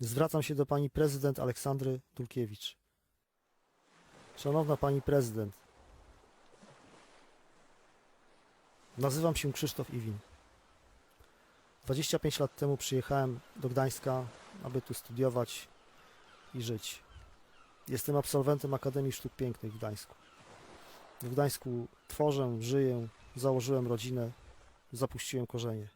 Zwracam się do pani prezydent Aleksandry Dulkiewicz. Szanowna pani prezydent, nazywam się Krzysztof Iwin. 25 lat temu przyjechałem do Gdańska, aby tu studiować i żyć. Jestem absolwentem Akademii Sztuk Pięknych w Gdańsku. W Gdańsku tworzę, żyję, założyłem rodzinę, zapuściłem korzenie.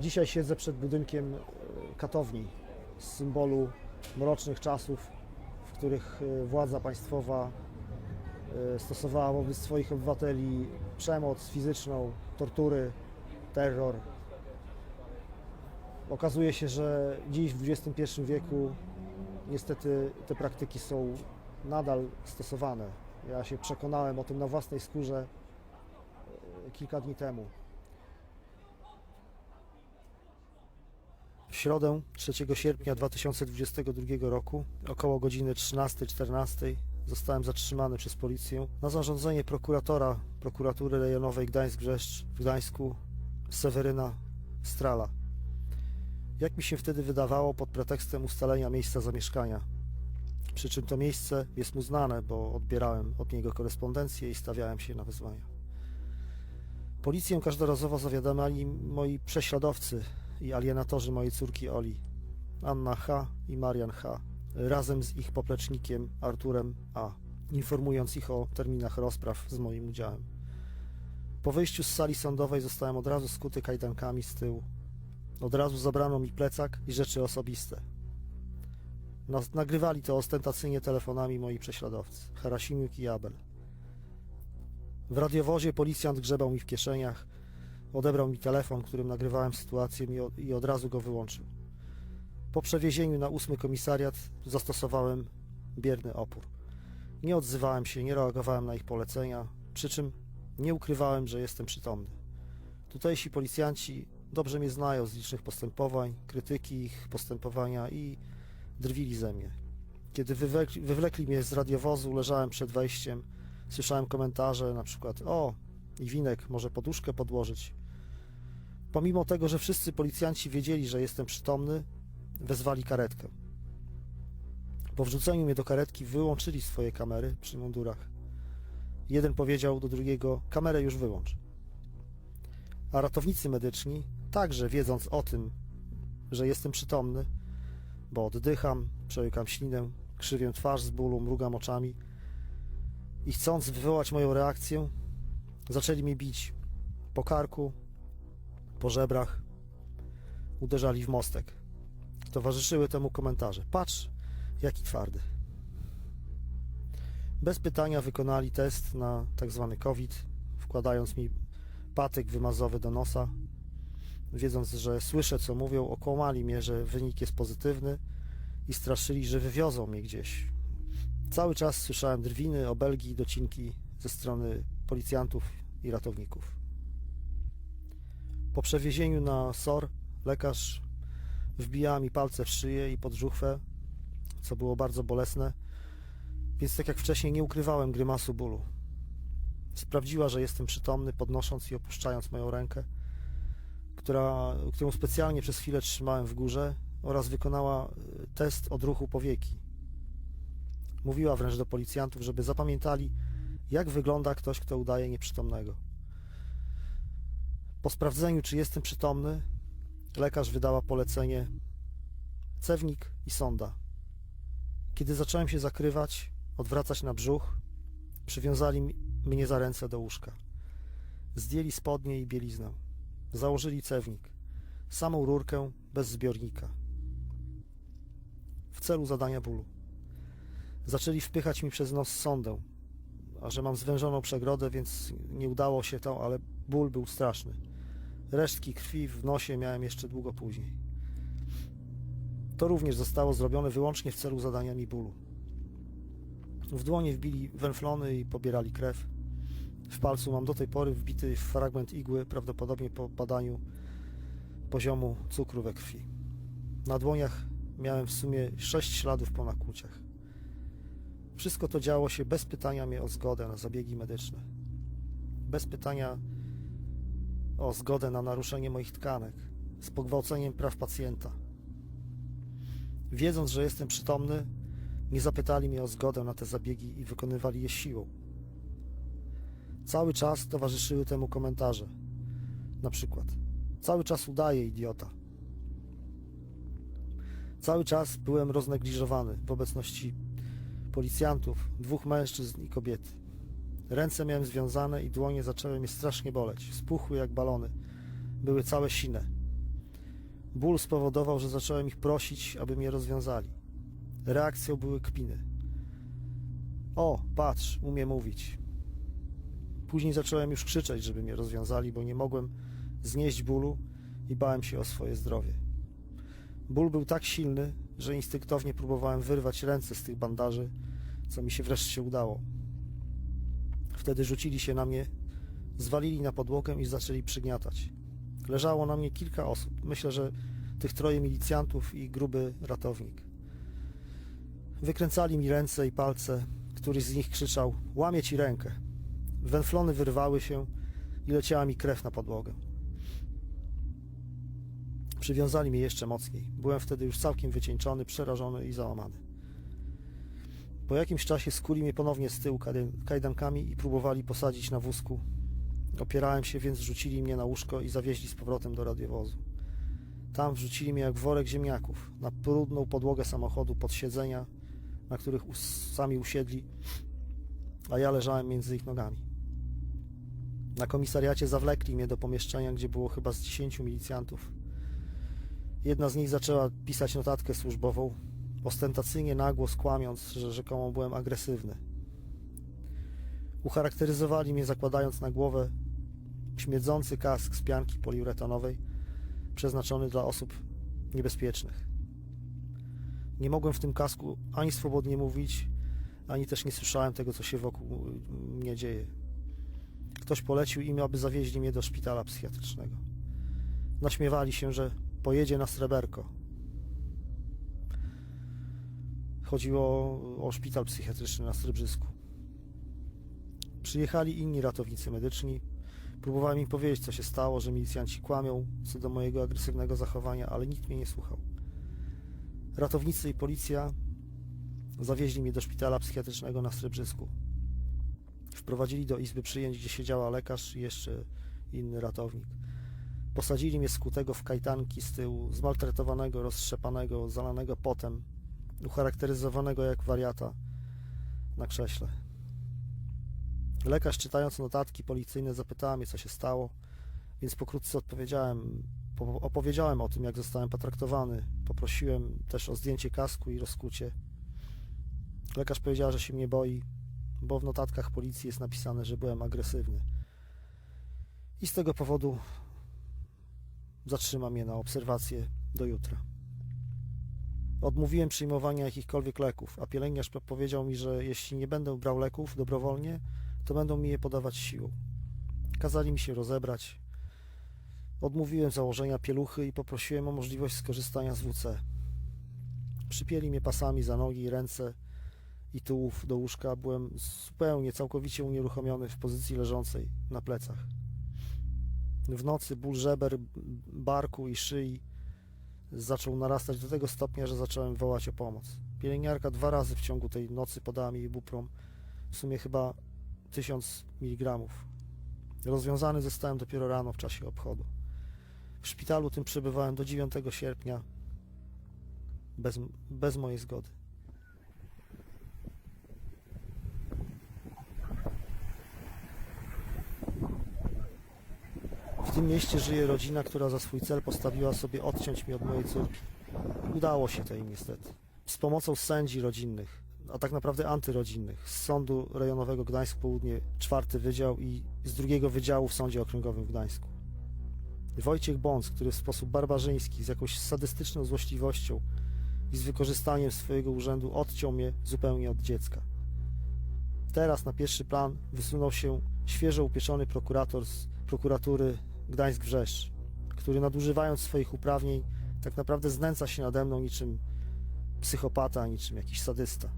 Dzisiaj siedzę przed budynkiem katowni, symbolu mrocznych czasów, w których e, władza państwowa e, stosowała wobec swoich obywateli przemoc fizyczną, tortury, terror. Okazuje się, że dziś w XXI wieku niestety te praktyki są nadal stosowane. Ja się przekonałem o tym na własnej skórze e, kilka dni temu. Środę 3 sierpnia 2022 roku około godziny 13-14 zostałem zatrzymany przez policję na zarządzenie prokuratora prokuratury rejonowej Gdańsk-Brzeszcz w Gdańsku Seweryna Strala. Jak mi się wtedy wydawało pod pretekstem ustalenia miejsca zamieszkania. Przy czym to miejsce jest mu znane, bo odbierałem od niego korespondencję i stawiałem się na wezwania. Policję każdorazowo zawiadamiali moi prześladowcy i alienatorzy mojej córki Oli, Anna H. i Marian H., razem z ich poplecznikiem Arturem A., informując ich o terminach rozpraw z moim udziałem. Po wyjściu z sali sądowej zostałem od razu skuty kajdankami z tyłu. Od razu zabrano mi plecak i rzeczy osobiste. Nagrywali to ostentacyjnie telefonami moi prześladowcy, Harasimiuk i Abel. W radiowozie policjant grzebał mi w kieszeniach, Odebrał mi telefon, którym nagrywałem sytuację i, od razu go wyłączył. Po przewiezieniu na ósmy komisariat zastosowałem bierny opór. Nie odzywałem się, nie reagowałem na ich polecenia, przy czym nie ukrywałem, że jestem przytomny. Tutejsi policjanci dobrze mnie znają z licznych postępowań, krytyki ich postępowania i drwili ze mnie. Kiedy wywlekli, wywlekli mnie z radiowozu, leżałem przed wejściem, słyszałem komentarze na przykład o, i winek może poduszkę podłożyć. Pomimo tego, że wszyscy policjanci wiedzieli, że jestem przytomny, wezwali karetkę. Po wrzuceniu mnie do karetki wyłączyli swoje kamery przy mundurach. Jeden powiedział do drugiego: Kamerę już wyłącz. A ratownicy medyczni, także wiedząc o tym, że jestem przytomny, bo oddycham, przełykam ślinę, krzywię twarz z bólu, mrugam oczami i chcąc wywołać moją reakcję, zaczęli mi bić po karku, po żebrach, uderzali w mostek. Towarzyszyły temu komentarze. Patrz, jaki twardy. Bez pytania wykonali test na tak zwany COVID, wkładając mi patyk wymazowy do nosa. Wiedząc, że słyszę, co mówią, okłamali mnie, że wynik jest pozytywny i straszyli, że wywiozą mnie gdzieś. Cały czas słyszałem drwiny, obelgi i docinki ze strony policjantów i ratowników. Po przewiezieniu na SOR lekarz wbijała mi palce w szyję i pod żuchwę, co było bardzo bolesne, więc tak jak wcześniej nie ukrywałem grymasu bólu. Sprawdziła, że jestem przytomny, podnosząc i opuszczając moją rękę, która, którą specjalnie przez chwilę trzymałem w górze oraz wykonała y, test odruchu powieki. Mówiła wręcz do policjantów, żeby zapamiętali, jak wygląda ktoś, kto udaje nieprzytomnego. Po sprawdzeniu, czy jestem przytomny, lekarz wydała polecenie cewnik i sonda. Kiedy zacząłem się zakrywać, odwracać na brzuch, przywiązali mnie za ręce do łóżka. Zdjęli spodnie i bieliznę. Założyli cewnik. Samą rurkę bez zbiornika. W celu zadania bólu. Zaczęli wpychać mi przez nos sondę, a że mam zwężoną przegrodę, więc nie udało się to, ale ból był straszny. Resztki krwi w nosie miałem jeszcze długo później. To również zostało zrobione wyłącznie w celu zadania mi bólu. W dłonie wbili węflony i pobierali krew. W palcu mam do tej pory wbity fragment igły, prawdopodobnie po badaniu poziomu cukru we krwi. Na dłoniach miałem w sumie sześć śladów po nakłuciach. Wszystko to działo się bez pytania mnie o zgodę na zabiegi medyczne. Bez pytania o zgodę na naruszenie moich tkanek, z pogwałceniem praw pacjenta. Wiedząc, że jestem przytomny, nie zapytali mnie o zgodę na te zabiegi i wykonywali je siłą. Cały czas towarzyszyły temu komentarze. Na przykład, cały czas udaje idiota. Cały czas byłem roznegliżowany w obecności policjantów, dwóch mężczyzn i kobiety. Ręce miałem związane i dłonie zaczęły mnie strasznie boleć. Spuchły jak balony. Były całe sine. Ból spowodował, że zacząłem ich prosić, aby mnie rozwiązali. Reakcją były kpiny. O, patrz, umie mówić. Później zacząłem już krzyczeć, żeby mnie rozwiązali, bo nie mogłem znieść bólu i bałem się o swoje zdrowie. Ból był tak silny, że instynktownie próbowałem wyrwać ręce z tych bandaży, co mi się wreszcie udało. Wtedy rzucili się na mnie, zwalili na podłogę i zaczęli przygniatać. Leżało na mnie kilka osób. Myślę, że tych troje milicjantów i gruby ratownik. Wykręcali mi ręce i palce. Któryś z nich krzyczał: Łamie ci rękę. Węflony wyrwały się i leciała mi krew na podłogę. Przywiązali mnie jeszcze mocniej. Byłem wtedy już całkiem wycieńczony, przerażony i załamany. Po jakimś czasie skuli mnie ponownie z tyłu kajdan- kajdankami i próbowali posadzić na wózku. Opierałem się, więc rzucili mnie na łóżko i zawieźli z powrotem do radiowozu. Tam wrzucili mnie jak worek ziemniaków na brudną podłogę samochodu pod siedzenia, na których sami usiedli, a ja leżałem między ich nogami. Na komisariacie zawlekli mnie do pomieszczenia, gdzie było chyba z dziesięciu milicjantów. Jedna z nich zaczęła pisać notatkę służbową, ostentacyjnie nagłos kłamiąc, że rzekomo byłem agresywny. Ucharakteryzowali mnie zakładając na głowę śmierdzący kask z pianki poliuretanowej przeznaczony dla osób niebezpiecznych. Nie mogłem w tym kasku ani swobodnie mówić, ani też nie słyszałem tego, co się wokół mnie dzieje. Ktoś polecił im, aby zawieźli mnie do szpitala psychiatrycznego. Naśmiewali się, że pojedzie na sreberko. Chodziło o, szpital psychiatryczny na Srebrzysku. Przyjechali inni ratownicy medyczni. Próbowałem im powiedzieć, co się stało, że milicjanci kłamią co do mojego agresywnego zachowania, ale nikt mnie nie słuchał. Ratownicy i policja zawieźli mnie do szpitala psychiatrycznego na Srebrzysku. Wprowadzili do izby przyjęć, gdzie siedziała lekarz i jeszcze inny ratownik. Posadzili mnie skutego w kajtanki z tyłu, zmaltretowanego, roztrzepanego, zalanego potem, ucharakteryzowanego jak wariata na krześle. Lekarz, czytając notatki policyjne, zapytała mnie, co się stało, więc pokrótce odpowiedziałem, po- opowiedziałem o tym, jak zostałem potraktowany. Poprosiłem też o zdjęcie kasku i rozkucie. Lekarz powiedziała, że się mnie boi, bo w notatkach policji jest napisane, że byłem agresywny. I z tego powodu zatrzyma mnie na obserwację do jutra. Odmówiłem przyjmowania jakichkolwiek leków, a pielęgniarz po- powiedział mi, że jeśli nie będę brał leków dobrowolnie, to będą mi je podawać siłą. Kazali mi się rozebrać. Odmówiłem założenia pieluchy i poprosiłem o możliwość skorzystania z WC. Przypięli mnie pasami za nogi i ręce i tułów do łóżka. Byłem zupełnie, całkowicie unieruchomiony w pozycji leżącej na plecach. W nocy ból żeber, barku i szyi zaczął narastać do tego stopnia, że zacząłem wołać o pomoc. Pielęgniarka dwa razy w ciągu tej nocy podała mi ibuprom, w sumie chyba 1000 mg. Rozwiązany zostałem dopiero rano w czasie obchodu. W szpitalu tym przebywałem do 9 sierpnia bez, bez mojej zgody. W tym mieście żyje rodzina, która za swój cel postawiła sobie odciąć mi od mojej córki. Udało się to im niestety. Z pomocą sędzi rodzinnych, a tak naprawdę antyrodzinnych, z Sądu Rejonowego Gdańsk Południe, czwarty wydział i z drugiego wydziału w Sądzie Okręgowym w Gdańsku. Wojciech Bąc, który w sposób barbarzyński, z jakąś sadystyczną złośliwością i z wykorzystaniem swojego urzędu odciął mnie zupełnie od dziecka. Teraz na pierwszy plan wysunął się świeżo upieczony prokurator z prokuratury Gdańsk-Wrzeszcz, który nadużywając swoich uprawnień tak naprawdę znęca się nade mną niczym psychopata, niczym jakiś sadysta.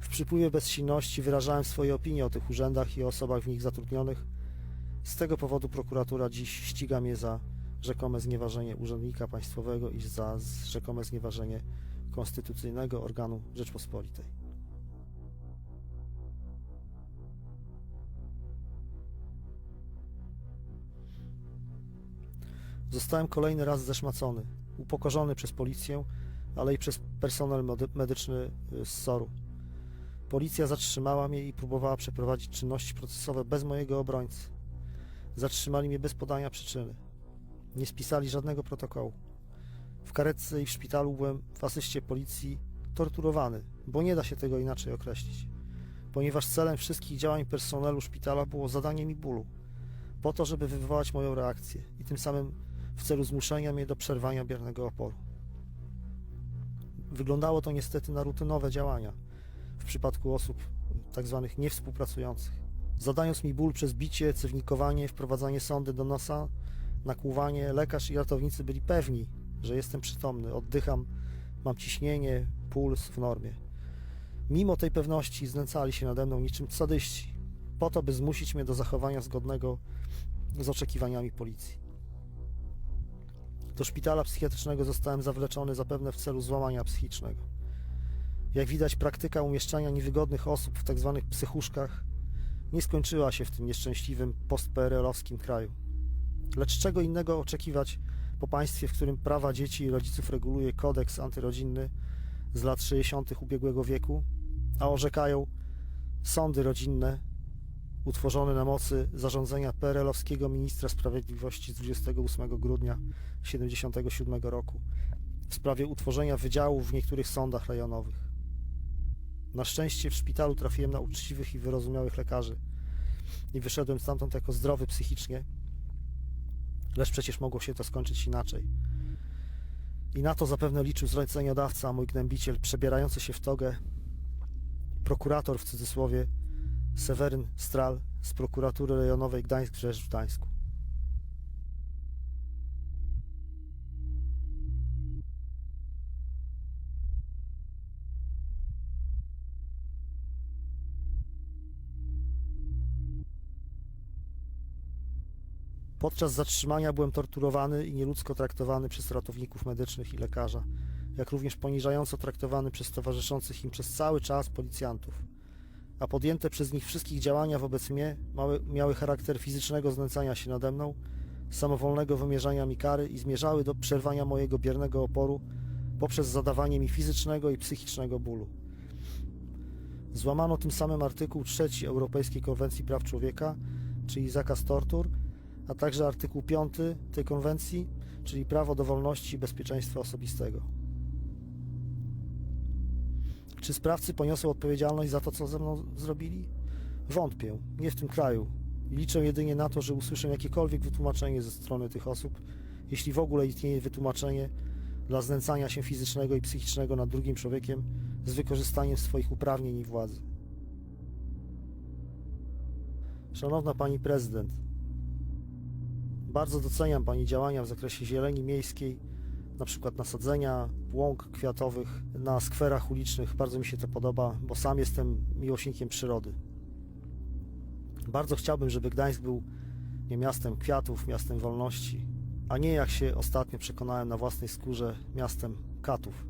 W przypływie bezsilności wyrażałem swoje opinie o tych urzędach i osobach w nich zatrudnionych. Z tego powodu prokuratura dziś ściga mnie za rzekome znieważenie urzędnika państwowego i za rzekome znieważenie konstytucyjnego organu Rzeczpospolitej. Zostałem kolejny raz zeszmacony, upokorzony przez policję, ale i przez personel medy- medyczny y, z SOR-u. Policja zatrzymała mnie i próbowała przeprowadzić czynności procesowe bez mojego obrońcy. Zatrzymali mnie bez podania przyczyny. Nie spisali żadnego protokołu. W karetce i w szpitalu byłem w asyście policji torturowany, bo nie da się tego inaczej określić. Ponieważ celem wszystkich działań personelu szpitala było zadanie mi bólu, po to, żeby wywołać moją reakcję i tym samym w celu zmuszenia mnie do przerwania biernego oporu. Wyglądało to niestety na rutynowe działania w przypadku osób tak zwanych niewspółpracujących. Zadając mi ból przez bicie, cewnikowanie, wprowadzanie sondy do nosa, nakłuwanie, lekarz i ratownicy byli pewni, że jestem przytomny, oddycham, mam ciśnienie, puls w normie. Mimo tej pewności znęcali się nade mną niczym sadyści, po to, by zmusić mnie do zachowania zgodnego z oczekiwaniami policji. Do szpitala psychiatrycznego zostałem zawleczony zapewne w celu złamania psychicznego. Jak widać, praktyka umieszczania niewygodnych osób w tzw. psychuszkach nie skończyła się w tym nieszczęśliwym post-PRL-owskim kraju. Lecz czego innego oczekiwać po państwie, w którym prawa dzieci i rodziców reguluje kodeks antyrodzinny z lat 60. ubiegłego wieku, a orzekają sądy rodzinne utworzone na mocy zarządzenia PRL-owskiego ministra sprawiedliwości z 28 grudnia 1977 roku w sprawie utworzenia wydziałów w niektórych sądach rejonowych. Na szczęście w szpitalu trafiłem na uczciwych i wyrozumiałych lekarzy i wyszedłem stamtąd jako zdrowy psychicznie, lecz przecież mogło się to skończyć inaczej. I na to zapewne liczył zleceniodawca, mój gnębiciel, przebierający się w togę, prokurator w cudzysłowie, Seweryn Stral z prokuratury rejonowej Gdańsk-Rzesz w Gdańsku. Podczas zatrzymania byłem torturowany i nieludzko traktowany przez ratowników medycznych i lekarza, jak również poniżająco traktowany przez towarzyszących im przez cały czas policjantów. A podjęte przez nich wszystkich działania wobec mnie mały, miały charakter fizycznego znęcania się nade mną, samowolnego wymierzania mi kary i zmierzały do przerwania mojego biernego oporu poprzez zadawanie mi fizycznego i psychicznego bólu. Złamano tym samym artykuł 3 Europejskiej Konwencji Praw Człowieka, czyli zakaz tortur, a także artykuł 5 tej konwencji, czyli prawo do wolności i bezpieczeństwa osobistego. Czy sprawcy poniosą odpowiedzialność za to, co ze mną zrobili? Wątpię, nie w tym kraju. Liczę jedynie na to, że usłyszę jakiekolwiek wytłumaczenie ze strony tych osób, jeśli w ogóle istnieje wytłumaczenie dla znęcania się fizycznego i psychicznego nad drugim człowiekiem z wykorzystaniem swoich uprawnień i władzy. Szanowna Pani Prezydent, bardzo doceniam Pani działania w zakresie zieleni miejskiej, na przykład nasadzenia łąk kwiatowych na skwerach ulicznych. Bardzo mi się to podoba, bo sam jestem miłośnikiem przyrody. Bardzo chciałbym, żeby Gdańsk był nie miastem kwiatów, miastem wolności, a nie jak się ostatnio przekonałem na własnej skórze, miastem katów.